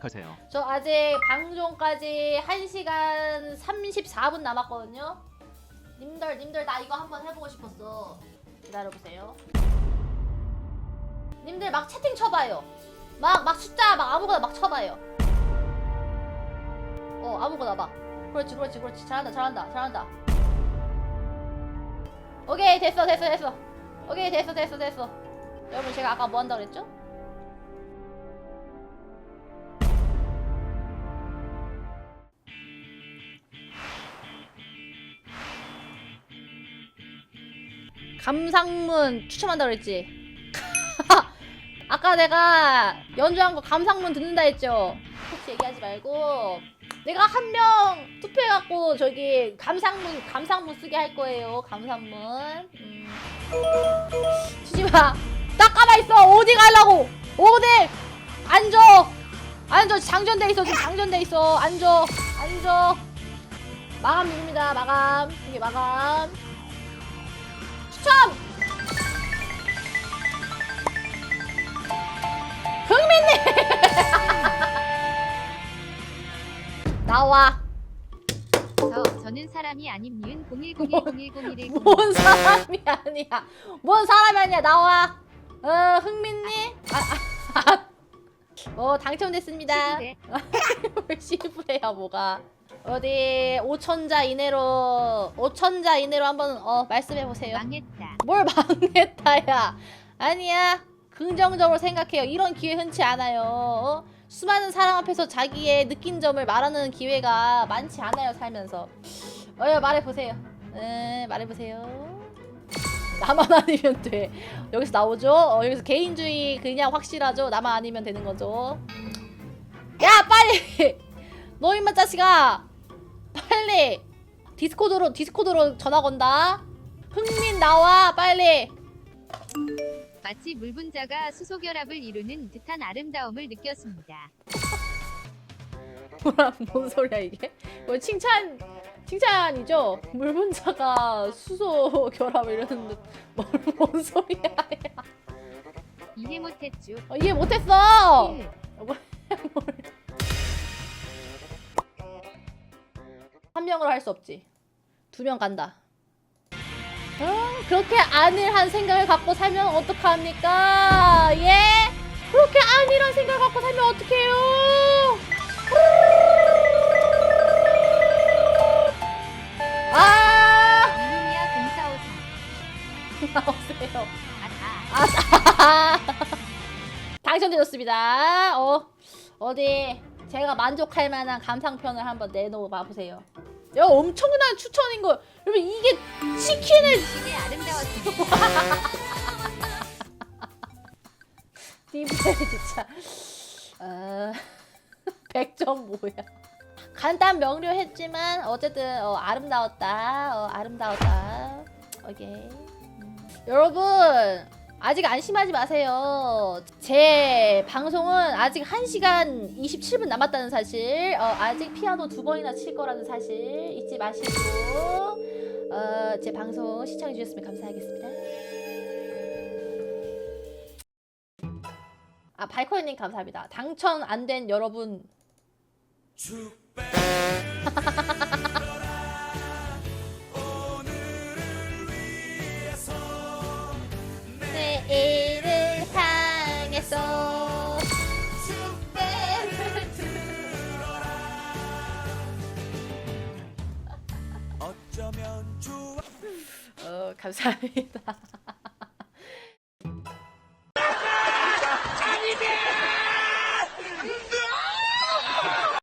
생각하세요? 저 아직 방송까지 1시간 34분 남았거든요. 님들 님들 나 이거 한번 해보고 싶었어. 기다려보세요. 님들 막 채팅 쳐봐요. 막 막 숫자 막 아무거나 막 쳐봐요. 어 아무거나 막. 그렇지 그렇지 그렇지 잘한다 잘한다 잘한다. 오케이 됐어 됐어 됐어. 오케이 됐어 됐어 됐어. 여러분 제가 아까 뭐 한다 그랬죠? 감상문 추천한다 그랬지. 아까 내가 연주한 거 감상문 듣는다 했죠. 혹시 얘기하지 말고 내가 한 명 투표해갖고 저기 감상문 감상문 쓰게 할 거예요. 감상문. 음. 치지 마. 딱 가만 있어. 어디 가려고? 어디? 앉아. 앉아. 장전돼 있어. 지금 장전돼 있어. 앉아. 앉아. 마감 누릅니다. 마감. 이게 마감. 나와. 저 저는 사람이 아님 니은 01010101 뭔 사람이 아니야. 뭔 사람이 아니야. 나와. 어, 흥민님? 아, 아, 아. 어, 당첨됐습니다. 시부대. 시부레야 뭐가. 어디 5천자 이내로 5천자 이내로 한번 어 말씀해 보세요. 망했다. 뭘 망했다야. 아니야. 긍정적으로 생각해요. 이런 기회 흔치 않아요. 어? 수많은 사람 앞에서 자기의 느낀 점을 말하는 기회가 많지 않아요, 살면서. 어, 말해보세요. 에, 말해보세요. 나만 아니면 돼. 여기서 나오죠? 어, 여기서 개인주의 그냥 확실하죠? 나만 아니면 되는 거죠. 야, 빨리! 너 임마 자식아! 빨리! 디스코드로, 디스코드로 전화 건다. 흥민 나와, 빨리! 마치 물 분자가 수소 결합을 이루는 듯한 아름다움을 느꼈습니다. 뭐라 뭔 소리야 이게? 뭐 칭찬 칭찬이죠? 물 분자가 수소 결합을 이러는데 뭘, 뭔 소리야? 야. 이해 못했죠. 어, 이해 못했어. 힐. 한 명으로 할 수 없지. 두 명 간다. 어? 그렇게 안일한 생각을 갖고 살면 어떡합니까? 예? 그렇게 안일한 생각을 갖고 살면 어떡해요? 아! 0454. 나오세요. 아다. 당첨되셨습니다. 어, 어디 제가 만족할 만한 감상편을 한번 내놓아 보세요. 야, 엄청난 추천인 거. 여러분 이게 치킨을 이게 아름다웠습니다. 디브레 진짜. 어, 100점 뭐야? 간단 명료했지만 어쨌든 어, 아름다웠다. 어, 아름다웠다. 오케이. 음. 여러분 아직 안심하지 마세요. 제 방송은 아직 1시간 27분 남았다는 사실, 어, 아직 피아노 두 번이나 칠 거라는 사실 잊지 마시고 어, 제 방송 시청해 주셨으면 감사하겠습니다. 아 발코니님 감사합니다. 당첨 안 된 여러분 감사합니다.